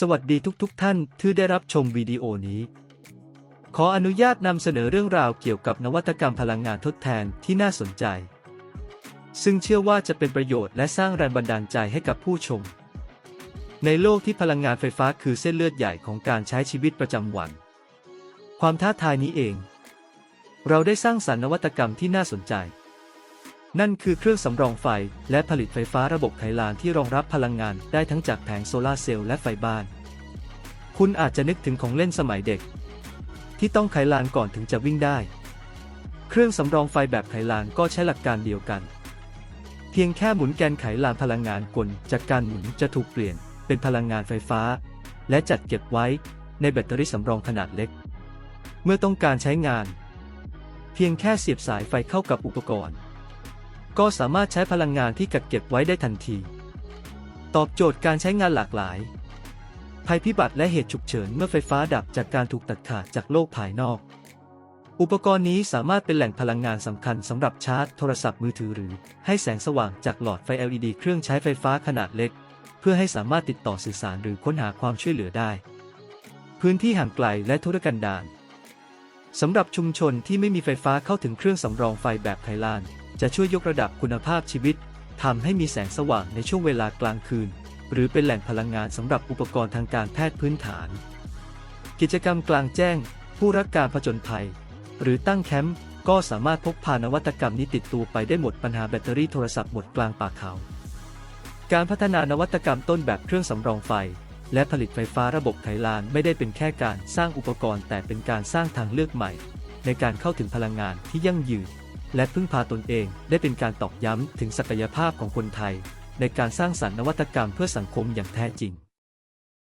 สวัสดีทุกๆทท่านที่ได้รับชมวิดีโอนี้ ขออนุญาตนำเสนอเรื่องราวเกี่ยวกับนวัตกรรมพลังงานทดแทนที่น่าสนใจ ซึ่งเชื่อว่าจะเป็นประโยชน์และสร้างแรงบันดาลใจให้กับผู้ชม ในโลกที่พลังงานไฟฟ้าคือเส้นเลือดใหญ่ของการใช้ชีวิตประจำวัน ความท้าทายนี้เอง เราได้สร้างสรรค์นวัตกรรมที่น่าสนใจ นั่นคือเครื่องสำรองไฟ และผลิตไฟฟ้าระบบไขลานที่รองรับพลังงานได้ทั้งจากแผงโซลาร์เซลล์และไฟบ้าน คุณอาจจะนึกถึงของเล่นสมัยเด็ก ที่ต้องไขลานก่อนถึงจะวิ่งได้ เครื่องสำรองไฟแบบไขลานก็ใช้หลักการเดียวกัน เพียงแค่หมุนแกนไขลานพลังงานกลจากการหมุนจะถูกเปลี่ยนเป็นพลังงานไฟฟ้า และจัดเก็บไว้ในแบตเตอรี่สำรองขนาดเล็ก เมื่อต้องการใช้งาน เพียงแค่เสียบสายไฟเข้ากับอุปกรณ์ ก็สามารถใช้พลังงานที่กักเก็บไว้ได้ทันที ตอบโจทย์การใช้งานหลากหลาย ภัยพิบัติและเหตุฉุกเฉินเมื่อไฟฟ้าดับจากการถูกตัดขาดจากโลกภายนอก อุปกรณ์นี้สามารถเป็นแหล่งพลังงานสำคัญสำหรับชาร์จโทรศัพท์มือถือหรือ ให้แสงสว่างจากหลอดไฟ LED เครื่องใช้ไฟฟ้าขนาดเล็ก เพื่อให้สามารถติดต่อสื่อสารหรือค้นหาความช่วยเหลือได้ พื้นที่ห่างไกลและทุรกันดารสำหรับชุมชนที่ไม่มีไฟฟ้าเข้าถึงเครื่องสำรองไฟแบบไทยลาน จะช่วยยกระดับคุณภาพชีวิตทำให้มีแสงสว่างในช่วงเวลากลางคืน หรือเป็นแหล่งพลังงานสำหรับอุปกรณ์ทางการแพทย์พื้นฐาน กิจกรรมกลางแจ้ง ผู้รักการผจญภัย หรือตั้งแคมป์ก็สามารถพกพานวัตกรรมนี้ติดตัวไปได้หมดปัญหาแบตเตอรี่โทรศัพท์หมดกลางป่าเขา การพัฒนานวัตกรรมต้นแบบเครื่องสำรองไฟ และผลิตไฟฟ้าระบบไขลานไม่ได้เป็นแค่การสร้างอุปกรณ์แต่เป็นการสร้างทางเลือกใหม่ ในการเข้าถึงพลังงานที่ยั่งยืน และพึ่งพาตนเองได้เป็นการตอกย้ำถึงศักยภาพของคนไทย ในการสร้างสรรค์นวัตกรรมเพื่อสังคมอย่างแท้จริง